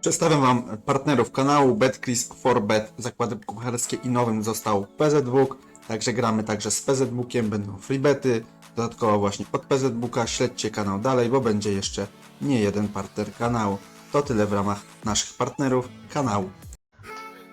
Przedstawiam Wam partnerów kanału BetCris, Forbet, zakłady kucharskie i nowym został PZBook. Także gramy także z PZBookiem, będą freebety. Dodatkowo właśnie od PZBooka śledźcie kanał dalej, bo będzie jeszcze nie jeden partner kanału. To tyle w ramach naszych partnerów kanału.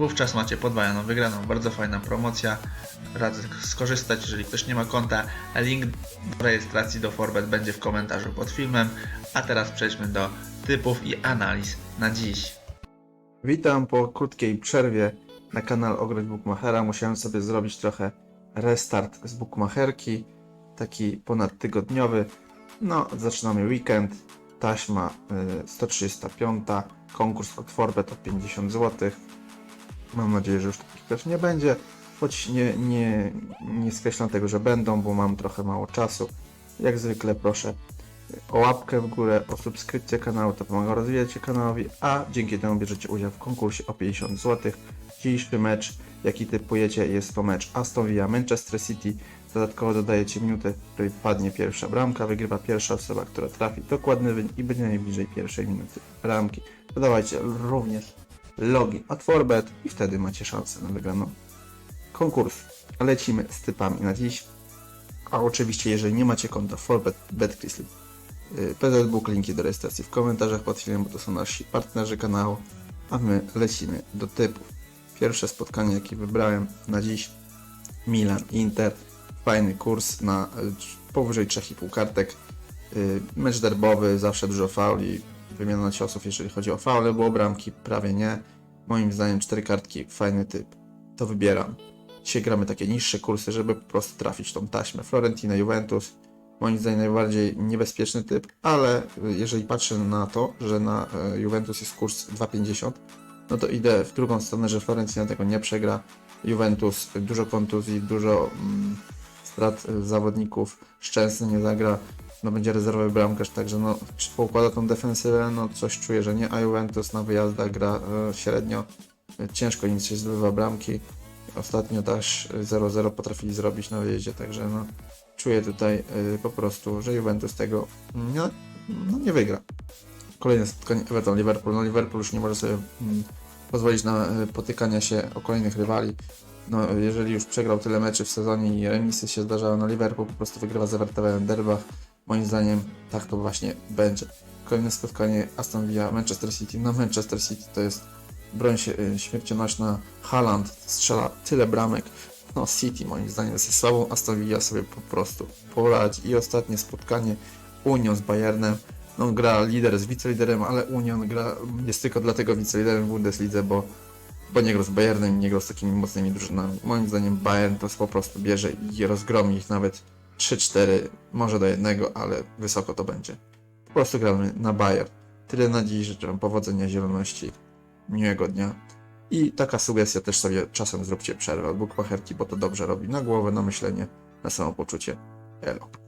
Wówczas macie podwajoną wygraną. Bardzo fajna promocja. Radzę skorzystać, jeżeli ktoś nie ma konta. Link do rejestracji do Forbet będzie w komentarzu pod filmem. A teraz przejdźmy do typów i analiz na dziś. Witam po krótkiej przerwie na kanał Ograć Bookmachera. Musiałem sobie zrobić trochę restart z Bookmacherki, taki ponadtygodniowy. No, zaczynamy weekend, taśma y, 135, konkurs od Forbet o 50 zł. Mam nadzieję, że już takich też nie będzie, choć nie, nie, nie skreślam tego, że będą, bo mam trochę mało czasu. Jak zwykle proszę o łapkę w górę, o subskrypcję kanału, to pomaga rozwijać się kanałowi, a dzięki temu bierzecie udział w konkursie o 50 zł. Dzisiejszy mecz, jaki typujecie, jest to mecz Aston Villa Manchester City. Dodatkowo dodajecie minutę, w której padnie pierwsza bramka, wygrywa pierwsza osoba, która trafi dokładny wynik i będzie najbliżej pierwszej minuty bramki. Dodawajcie również login od Forbet i wtedy macie szansę na wygraną konkursu. Lecimy z typami na dziś. A oczywiście, jeżeli nie macie konta Forbet, BetCris lub y, PZBook, linki do rejestracji w komentarzach pod filmem, bo to są nasi partnerzy kanału. A my lecimy do typów. Pierwsze spotkanie, jakie wybrałem na dziś, Milan Inter. Fajny kurs na y, powyżej 3,5 kartek. Y, Mecz derbowy, zawsze dużo fauli, wymiana ciosów, jeżeli chodzi o faule, było bramki prawie nie. Moim zdaniem cztery kartki, fajny typ. To wybieram. Dzisiaj gramy takie niższe kursy, żeby po prostu trafić tą taśmę. Florentina, Juventus, moim zdaniem najbardziej niebezpieczny typ, ale jeżeli patrzę na to, że na e, Juventus jest kurs 2,50, no to idę w drugą stronę, że Florentina tego nie przegra. Juventus dużo kontuzji, dużo mm, strat e, zawodników, Szczęsny nie zagra, no będzie rezerwowy bramkarz, także no poukłada tą defensywę, no coś czuję, że nie, a Juventus na wyjazdach gra e, średnio, E, ciężko im się zdobywa bramki. Ostatnio też 0-0 potrafili zrobić na wyjeździe, także no czuję tutaj y, po prostu, że Juventus tego no, no, nie wygra. Kolejne spotkanie Everton-Liverpool. No Liverpool już nie może sobie mm, pozwolić na y, potykania się o kolejnych rywali. No, jeżeli już przegrał tyle meczy w sezonie i remisy się zdarzały, no Liverpool po prostu wygrywa z Evertonem derbach. Moim zdaniem tak to właśnie będzie. Kolejne spotkanie Aston Villa, Manchester City. No Manchester City to jest broń y, śmiercionośna. Haaland strzela tyle bramek. No City moim zdaniem ze słabą Aston Villa sobie po prostu poradzi. I ostatnie spotkanie Union z Bayernem. No gra lider z wiceliderem, ale Union gra, jest tylko dlatego wiceliderem w Bundeslidze, bo, bo nie gra z Bayernem nie gra z takimi mocnymi drużynami. Moim zdaniem Bayern to po prostu bierze i rozgromi ich nawet 3-4, może do jednego, ale wysoko to będzie. Po prostu gramy na Bayern. Tyle na dziś, życzę powodzenia, zieloności, miłego dnia. I taka sugestia też sobie czasem zróbcie przerwę od bookmacherki, bo to dobrze robi na głowę, na myślenie, na samopoczucie. Elo.